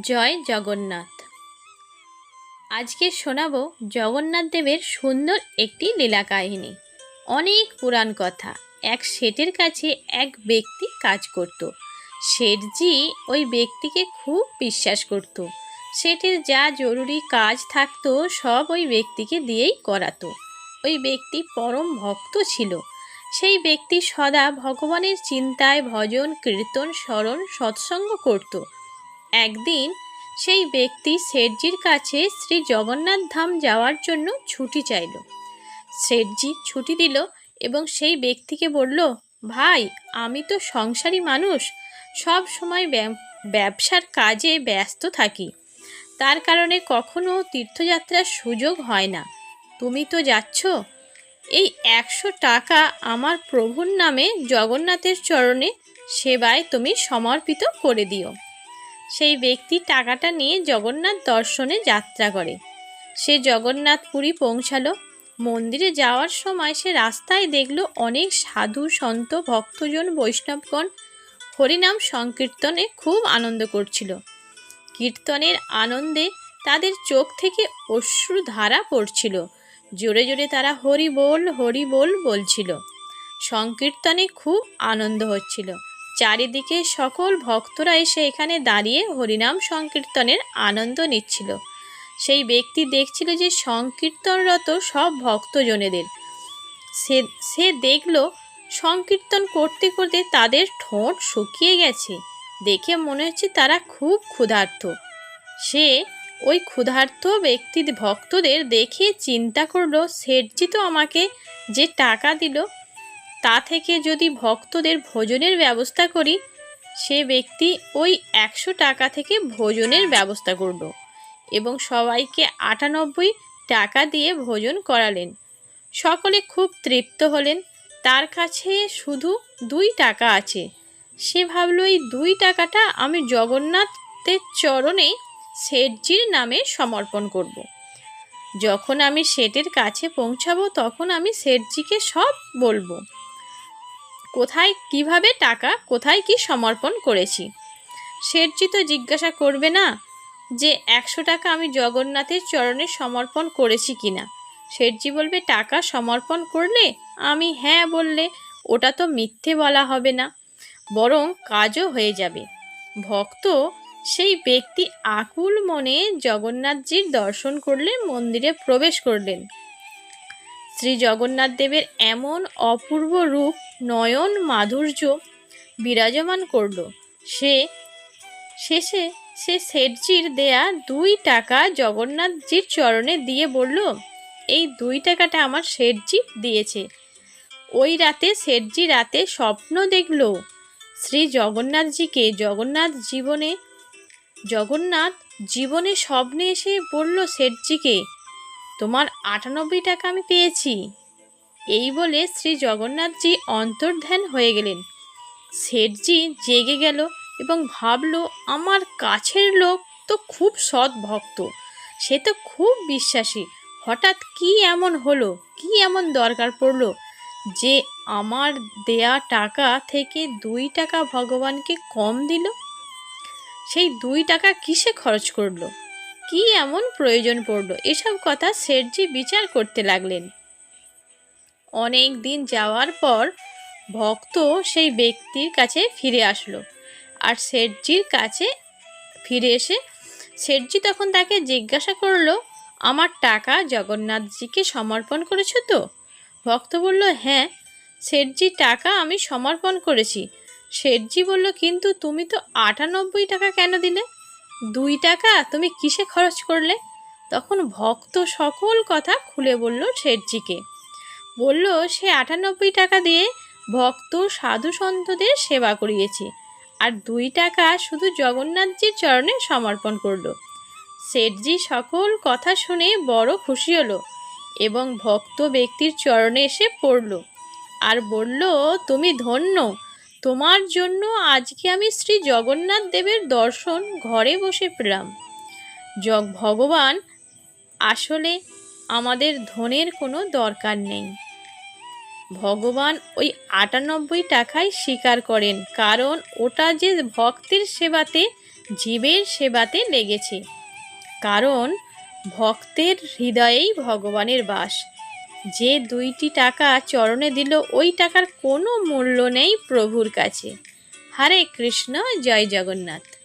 জয় জগন্নাথ। আজকে শোনাবো জগন্নাথ দেবের সুন্দর একটি লীলা কাহিনী। অনেক পুরাণ কথা। এক শেঠের কাছে এক ব্যক্তি কাজ করত। শেঠজি ওই ব্যক্তিকে খুব বিশ্বাস করত। শেঠের যা জরুরি কাজ থাকতো সব ওই ব্যক্তিকে দিয়েই করাতো। ওই ব্যক্তি পরম ভক্ত ছিল। সেই ব্যক্তি সদা ভগবানের চিন্তায় ভজন, কীর্তন, স্মরণ, সৎসঙ্গ করত। একদিন সেই ব্যক্তি শেঠজির কাছে শ্রী জগন্নাথ ধাম যাওয়ার জন্য ছুটি চাইল। শেঠজি ছুটি দিল এবং সেই ব্যক্তিকে বলল, ভাই, আমি তো সংসারী মানুষ। সব সময় ব্যবসার কাজে ব্যস্ত থাকি। তার কারণে কখনো তীর্থযাত্রার সুযোগ হয় না। তুমি তো যাচ্ছ? এই একশো টাকা আমার প্রভুর নামে জগন্নাথের চরণে সেবায় তুমি সমর্পিত করে দিও। সেই ব্যক্তি টাকাটা নিয়ে জগন্নাথ দর্শনে যাত্রা করে। সে জগন্নাথপুরী পৌঁছালো। মন্দিরে যাওয়ার সময় সে রাস্তায় দেখল অনেক সাধু, সন্ত, ভক্তজন, বৈষ্ণবগণ। হরিনাম সংকীর্তনে খুব আনন্দ করছিল। কীর্তনের আনন্দে তাদের চোখ থেকে অশ্রু ধারা পড়ছিল। জোরে জোরে তারা হরি বল হরি বল বলছিল। সংকীর্তনে খুব আনন্দ হচ্ছিল। চারিদিকে সকল ভক্তরা এসে এখানে দাঁড়িয়ে হরিনাম সংকীর্তনের আনন্দ নিচ্ছিল। সেই ব্যক্তি দেখছিল যে সংকীর্তনরত সব ভক্তজনেদের। সে সে দেখল সংকীর্তন করতে করতে তাদের ঠোঁট শুকিয়ে গেছে। দেখে মনে হচ্ছে তারা খুব ক্ষুধার্ত। সে ওই ক্ষুধার্ত ব্যক্তি ভক্তদের দেখে চিন্তা করল, শেঠজি তো আমাকে যে টাকা দিল তা থেকে যদি ভক্তদের ভোজনের ব্যবস্থা করি, সে ব্যক্তি ওই একশো টাকা থেকে ভোজনের ব্যবস্থা করল এবং সবাইকে আটানব্বই টাকা দিয়ে ভোজন করালেন। সকলে খুব তৃপ্ত হলেন। তার কাছে শুধু দুই টাকা আছে। সে ভাবলো, এই দুই টাকাটা আমি জগন্নাথের চরণে শেঠজির নামে সমর্পণ করব। যখন আমি শেঠের কাছে পৌঁছাবো, তখন আমি শেঠজিকে সব বলব। কোথায় কীভাবে টাকা, কোথায় কি সমর্পণ করেছি? শেঠজি তো জিজ্ঞাসা করবে না যে একশো টাকা আমি জগন্নাথের চরণে সমর্পণ করেছি কিনা। শেঠজি বলবে, টাকা সমর্পণ করলে? আমি হ্যাঁ বললে ওটা তো মিথ্যে বলা হবে না। বরং কাজও হয়ে যাবে। ভক্ত সেই ব্যক্তি আকুল মনে জগন্নাথজির দর্শন করলেন মন্দিরে প্রবেশ করলেন। শ্রী জগন্নাথ দেবের এমন অপূর্ব রূপ, নয়ন, মাধুর্য বিরাজমান করল। সে, শেষে সে শেঠজির দেয়া দুই টাকা জগন্নাথজির চরণে দিয়ে বলল, এই দুই টাকাটা আমার শেঠজি দিয়েছে। ওই রাতে শেঠজি রাতে স্বপ্ন দেখল, শ্রী জগন্নাথজিকে জগন্নাথ জীবনে জগন্নাথ জীবনে স্বপ্নে এসে বলল শেঠজিকে তোমার আটানব্বই টাকা আমি পেয়েছি। এই বলে শ্রী জগন্নাথজি অন্তর্ধান হয়ে গেলেন। শেঠজি জেগে গেল এবং ভাবলো, আমার কাছের লোক তো খুব সৎ ভক্ত। সে তো খুব বিশ্বাসী। হঠাৎ কি এমন হলো? কি এমন দরকার পড়ল? যে আমার দেয়া টাকা থেকে দুই টাকা ভগবানকে কম দিল? সেই দুই টাকা কিসে খরচ করল? কি এমন প্রয়োজন পড়ল? এসব কথা শেঠজি বিচার করতে লাগলেন। অনেক দিন যাওয়ার পর ভক্ত সেই ব্যক্তির কাছে ফিরে আসলো আর শেঠজির কাছে ফিরে এসে শেঠজি তখন তাকে জিজ্ঞাসা করল, আমার টাকা জগন্নাথজিকে সমর্পণ করেছ তো? ভক্ত বলল হ্যাঁ শেঠজি টাকা আমি সমর্পণ করেছি। শেঠজি বলল, কিন্তু তুমি তো আটানব্বই টাকা কেন দিলে? দুই টাকা তুমি কিসে খরচ করলে? তখন ভক্ত সকল কথা খুলে বলল শেঠজিকে। বলল, সে আটানব্বই টাকা দিয়ে ভক্ত সাধু সন্তদের সেবা করিয়েছে, আর দুই টাকা শুধু জগন্নাথজির চরণে সমর্পণ করল। শেঠজি সকল কথা শুনে বড় খুশি হলো এবং ভক্ত ব্যক্তির চরণে এসে পড়ল। আর বলল, তুমি ধন্য তোমার জন্য আজকে আমি শ্রী জগন্নাথ দেবের দর্শন ঘরে বসে পেলাম। জগ ভগবান, আসলে আমাদের ধনের কোনো দরকার নেই। ভগবান ওই আটানব্বই টাকায় স্বীকার করেন, কারণ ওটা যে ভক্তের সেবাতে, জীবের সেবাতে লেগেছে। কারণ ভক্তের হৃদয়েই ভগবানের বাস। যে দুইটি টাকা চরণে দিল, ওই টাকার কোনো মূল্য নেই প্রভুর কাছে। হরে কৃষ্ণ, জয় জগন্নাথ।